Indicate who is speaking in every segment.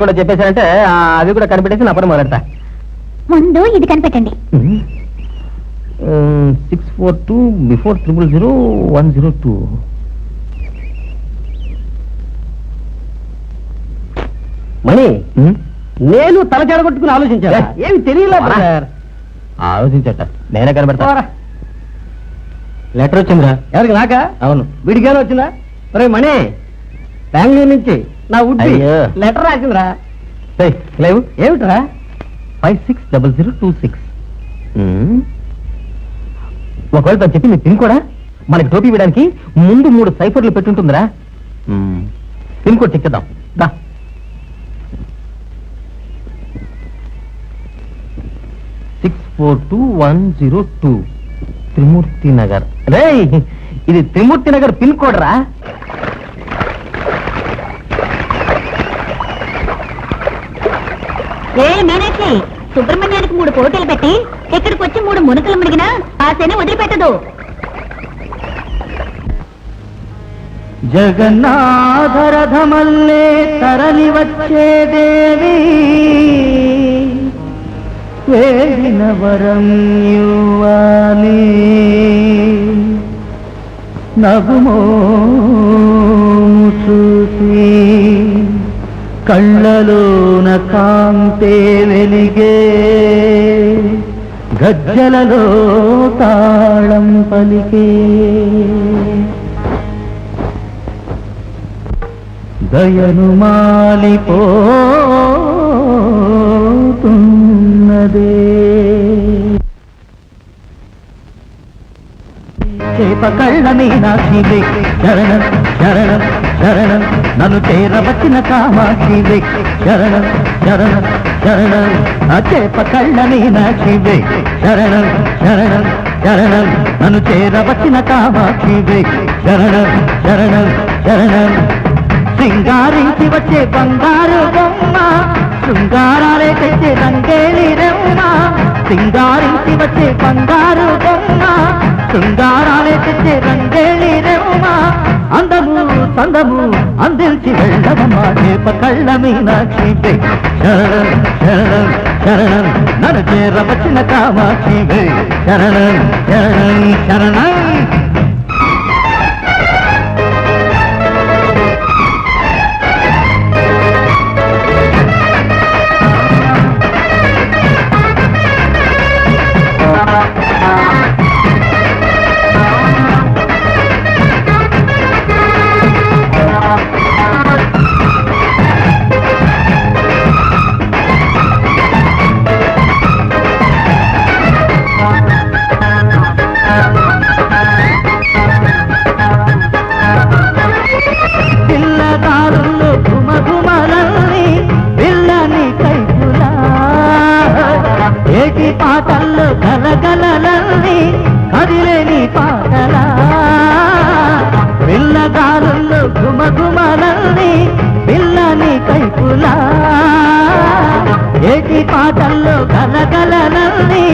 Speaker 1: కూడా చెప్పేశారంటే ఆ, అవి కూడా కనిపెట్టేసి నా పని మొదలెడతా.
Speaker 2: ముందు ఇది కనిపెట్టండి.
Speaker 1: Six four two before triple zero one zero two
Speaker 3: Mani నేను తల చెడగొట్టుకుని ఆలోచించాను?
Speaker 1: ఏ?
Speaker 3: ఏమి తెలియలేదు
Speaker 1: పోరా.
Speaker 3: సార్
Speaker 1: ఆలోచించట. నేనే కనిపెడతా.
Speaker 3: పోరా.
Speaker 1: లెటర్ వచ్చిందిరా?
Speaker 3: ఎవరికి నాకా?
Speaker 1: అవును.
Speaker 3: విడిగానే వచ్చిందా? ఒరే మణి బెంగళూరు నుంచి నా ఉడ్డి.
Speaker 1: అయ్యో.
Speaker 3: లెటర్ రాసిందిరా.
Speaker 1: ఏయ్, లేవు.
Speaker 3: ఏమిట్రా?
Speaker 1: Five six double zero two six. ఒకవేళ తను చెప్పింది పిన్ కూడా మనకి టోపీ వేయడానికి ముందు మూడు సైఫర్లు పెట్టుంటుందిరా. పిన్ కోడ్ చెక్ చేద్దాం. దా. Six four two one zero two. Trimurthy Nagar. రే ఇది త్రిమూర్తి నగర్ పిన్ కోడ్ రా
Speaker 2: ఏ మీనాక్షి సుబ్రహ్మణ్యానికి మూడు పోటీలు పెట్టి ఇక్కడికి వచ్చి మూడు మునుకలు మునిగినా ఆ శని వదిలిపెట్టదు.
Speaker 3: జగన్నాథరథమల్లే తరలి వచ్చే దేవి వేడిన వరం యువాలి నగుమో చూసి కళ్ళలోన కాంతే వెలిగే గజ్జలలో తాళం పలికే. దయను మాలిపోతున్నదే. చేప కళ్ళ మీనాక్షివే శరణం శరణం శరణం. నన్ను చేరవచ్చిన కామాక్షివే శరణం శరణం శరణం. ఆ చేప నాక్షివే శరణం శరణం శరణం. నన్ను చేరవచ్చిన కామాక్షివే శరణం శరణం శరణం. శృంగారించి వచ్చే బంగారు బొమ్మ. శృంగారాలే తెచ్చే రంగేలి రమ్మ. శృంగారించి వచ్చే బంగారు బొమ్మ. శృంగారాలే తెచ్చే రంగేలి అందము సందము అందించి వెళ్ళదమ్మా చేప కళ్ళ మీనాక్షి శరణం శరణం శరణం. నన్ను చేరవచ్చిన కామాక్షి శరణం శరణం శరణం. ఏటి పాటల్లో గలగల గలగలలని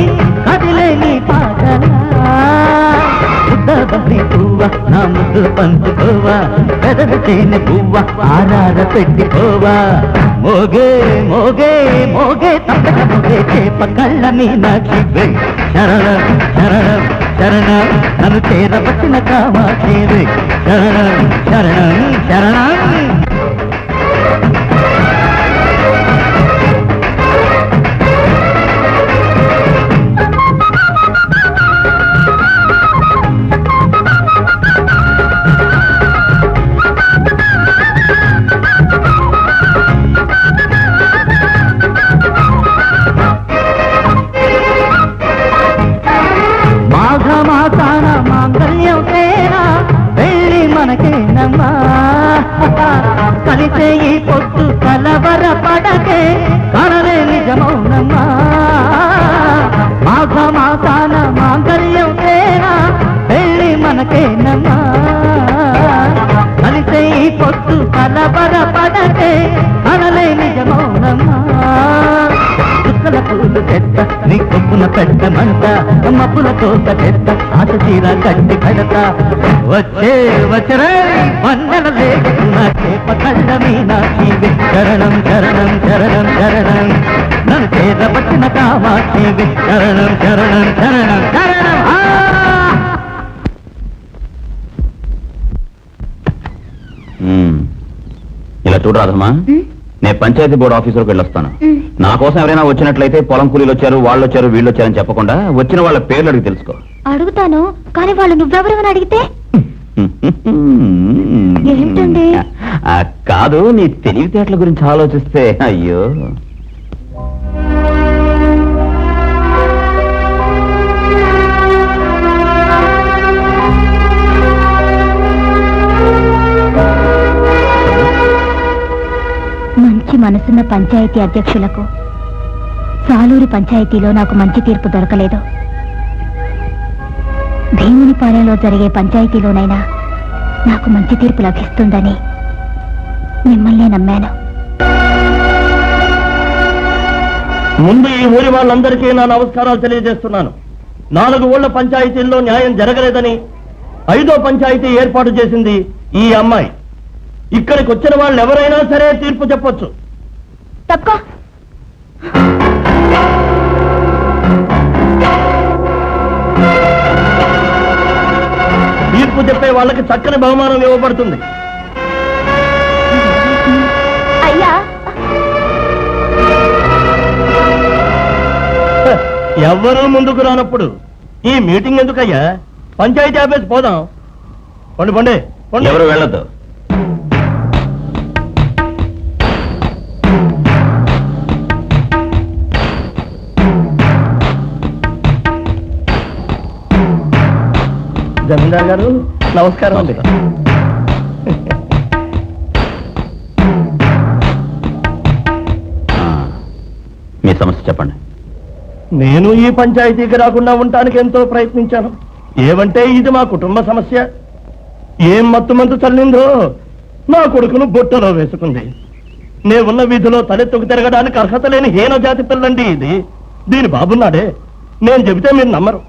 Speaker 3: కదిలేని పాటలా? ముద్దబంది పువ్వ నా ముద్దు పంచుకోవా? పెదవి తేనె పువ్వ ఆరాధ పెట్టిపోవా? మోగే మోగే మోగే తప్పక మోగే చేప కళ్ళ మీనాక్షి శరణ శరణ శరణ నన్ను చేరవచ్చిన కామాక్షి శరణ శరణం శరణం. పొద్దు కలవర పడకే. కలలే నిజమౌనమ్మా మాఘమాసాన మాంగళ్యం తేనా? పెళ్ళి మనకేనమ్మా. కలిసే ఈ పొత్తు కలవర పడకే. కలలే నిజమౌనమ్మా చుక్కల పూలు చెత్త నీ కొప్పున పెట్టమంట మప్పుల కోత పెట్ట ఆశ తీర కట్టి కడతా. వచ్చే వచ్చరే వన్నెల లేకున్న చేప కళ్ళ మీనాక్షి చరణం చరణం చరణం చరణం. నన్ను చేత పట్టిన చరణం చరణం చరణం.
Speaker 4: ఇలా చూడు రాధమ్మా. నేను పంచాయతీ బోర్డు ఆఫీసర్కి వెళ్ళొస్తాను. నా కోసం ఎవరైనా వచ్చినట్లయితే పొలం కూలీలు వచ్చారు వాళ్ళు వచ్చారు వీళ్ళు వచ్చారని చెప్పకుండా వచ్చిన వాళ్ళ పేర్లు అడిగి తెలుసుకో.
Speaker 2: అడుగుతాను కానీ వాళ్ళు నువ్వెవరని అడిగితే? ఏంటండి?
Speaker 4: కాదు నీ తెలివితేటల గురించి ఆలోచిస్తే అయ్యో.
Speaker 2: మనసున్న పంచాయతీ అధ్యక్షులకు. సాలూరు పంచాయతీలో నాకు మంచి తీర్పు దొరకలేదు. భీమునిపాలెంలో జరిగే పంచాయతీలోనైనా నాకు మంచి తీర్పు లభిస్తుందని మిమ్మల్నే నమ్మాను.
Speaker 1: ముందు ఈ ఊరి వాళ్ళందరికీ నా నమస్కారాలు తెలియజేస్తున్నాను. నాలుగు ఊళ్ళ పంచాయతీల్లో న్యాయం జరగలేదని ఐదో పంచాయతీ ఏర్పాటు చేసింది ఈ అమ్మాయి. ఇక్కడికి వచ్చిన వాళ్ళు ఎవరైనా సరే తీర్పు చెప్పొచ్చు.
Speaker 2: తప్ప
Speaker 1: తీర్పు చెప్పే వాళ్ళకి చక్కని బహుమానం ఇవ్వబడుతుంది.
Speaker 2: అయ్యా.
Speaker 1: ఎవ్వరూ ముందుకు రానప్పుడు ఈ మీటింగ్ ఎందుకయ్యా? పంచాయతీ ఆఫీస్ పోదాం. పండి పండి.
Speaker 4: ఎవరు వెళ్ళొద్దు?
Speaker 1: జమీందార్ గారు నమస్కారం అండి.
Speaker 4: మీ సమస్య చెప్పండి.
Speaker 1: నేను ఈ పంచాయతీకి రాకుండా ఉండటానికి ఎంతో ప్రయత్నించాను. ఏమంటే ఇది మా కుటుంబ సమస్య. ఏం మత్తు మంతు చల్లిందో నా కొడుకును బొట్టలో వేసుకుంది. నే ఉన్న వీధిలో తలెత్తుకు తిరగడానికి అర్హత లేని హీన జాతి పిల్లండి ఇది. దీని బాబున్నాడే. నేను చెబితే మీరు నమ్మరు.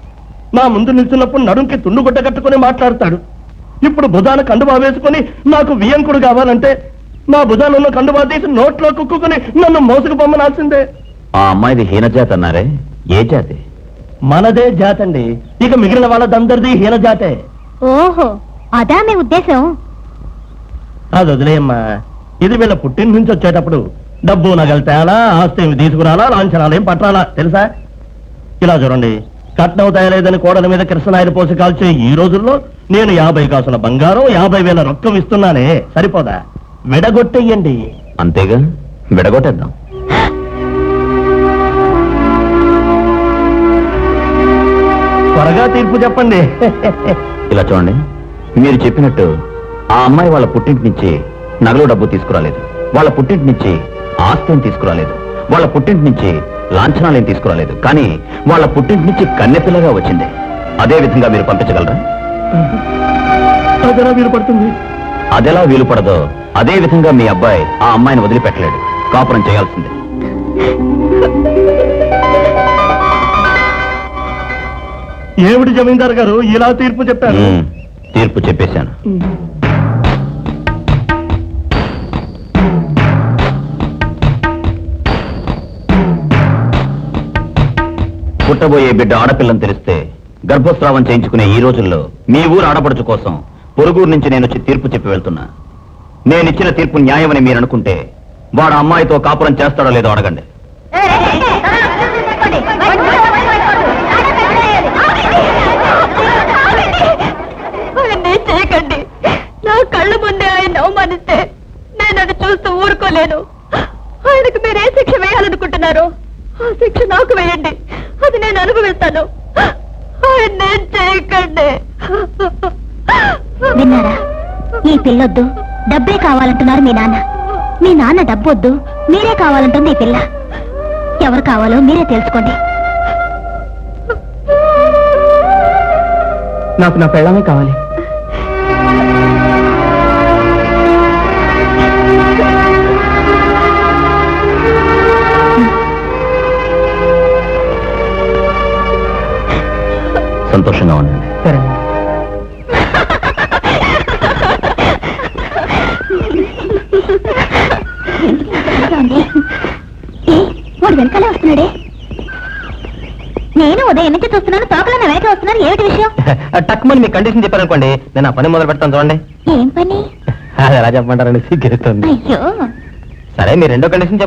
Speaker 1: నా ముందు నిల్చున్నప్పుడు నడుంకి తుండు గుడ్డ కట్టుకుని మాట్లాడతాడు. ఇప్పుడు భుజాన కండువా వేసుకుని నాకు వియంకుడు కావాలంటే నా భుజాన ఉన్న కండువా తీసి నోట్లో కుక్కుని నన్ను మోసుకు పొమ్మనాల్సిందే.
Speaker 4: ఆ అమ్మాయిది హీనజాతి అన్నారే? ఏ జాతి?
Speaker 1: మనదే జాతండి. ఇక మిగిలిన వాళ్ళదందరిది హీన జాతే.
Speaker 2: ఓహో అదా మీ ఉద్దేశం?
Speaker 1: అది వదిలేయమ్మా. ఇది వీళ్ళ పుట్టిన నుంచి వచ్చేటప్పుడు డబ్బు నగలు తేలా ఆస్తి ఏమి తీసుకురాలా లాంఛనాలు ఏం పట్టాలా తెలుసా? ఇలా చూడండి. కట్నం తేలేదని కోడల మీద కృష్ణనాయన పోసి కాల్చే ఈ రోజుల్లో నేను యాభై కాసుల బంగారం యాభై వేల రొక్కం ఇస్తున్నానే. సరిపోదా? విడగొట్టేయండి.
Speaker 4: అంతేగా? విడగొట్టేద్దాం.
Speaker 1: త్వరగా తీర్పు చెప్పండి.
Speaker 4: ఇలా చూడండి. మీరు చెప్పినట్టు ఆ అమ్మాయి వాళ్ళ పుట్టింటి నుంచి నగలు డబ్బు తీసుకురాలేదు. వాళ్ళ పుట్టింటి నుంచి ఆస్తిని తీసుకురాలేదు. వాళ్ళ పుట్టింటి నుంచి లాంఛనాలేం తీసుకురాలేదు. కానీ వాళ్ళ పుట్టింటి నుంచి కన్నెపిల్లగా వచ్చింది. అదే విధంగా మీరు పంపించగలరా?
Speaker 1: అదరా వీలు పడుతుంది?
Speaker 4: అదెలా వీలు పడదో అదే విధంగా మీ అబ్బాయి ఆ అమ్మాయిని వదిలిపెట్టలేడు. కాపురం చేయాల్సిందే.
Speaker 1: ఏమిటి జమీందార్ గారు? ఇలా తీర్పు చెప్పారు.
Speaker 4: తీర్పు చెప్పేశాను. పుట్టబోయే బిడ్డ ఆడపిల్లని తెలిస్తే గర్భస్రావం చేయించుకునే ఈ రోజుల్లో మీ ఊరు ఆడపడుచు కోసం పొరుగురు నుంచి నేను వచ్చి తీర్పు చెప్పి వెళ్తున్నా. నేనిచ్చిన తీర్పు న్యాయమని మీరు అనుకుంటే వాడు అమ్మాయితో కాపురం చేస్తాడో లేదో అడగండి.
Speaker 2: చేయకండి. నా కళ్ళ ముందే ఆయన అవమానిస్తే నేను అది చూస్తూ ఊరుకోలేను. ఆయనకు మీరు ఏ శిక్ష వేయాలనుకుంటున్నారో. ఆ శిక్ష నాకు వేయండి. అది నేను అనుభవిస్తాను. చేయకండి. విన్నారా? ఈ పిల్లొద్దు. డబ్బే కావాలంటున్నారు మీ నాన్న. మీ నాన్న డబ్బొద్దు. మీరే కావాలంటుంది ఈ పిల్ల. ఎవరు కావాలో మీరే తెలుసుకోండి.
Speaker 1: నాకు నా పెళ్ళమే కావాలి.
Speaker 4: సంతోషంగా ఉండండి.
Speaker 5: సరే.
Speaker 2: వాడు వెనకాలే వస్తున్నాడే. నేను ఉదయం నుంచి చూస్తున్నాను? తోకలో నా వెనక వస్తున్నాను. ఏమిటి విషయం?
Speaker 5: టక్మని మీ కండిషన్ చెప్పారనుకోండి నేను ఆ పని మొదలు పెడతాను చూడండి.
Speaker 2: ఏం పని?
Speaker 5: అది ఎలా చెప్పమంటారని సిగ్గేస్తుంది.
Speaker 2: అయ్యో.
Speaker 5: సరే మీ రెండో కండిషన్ చెప్పండి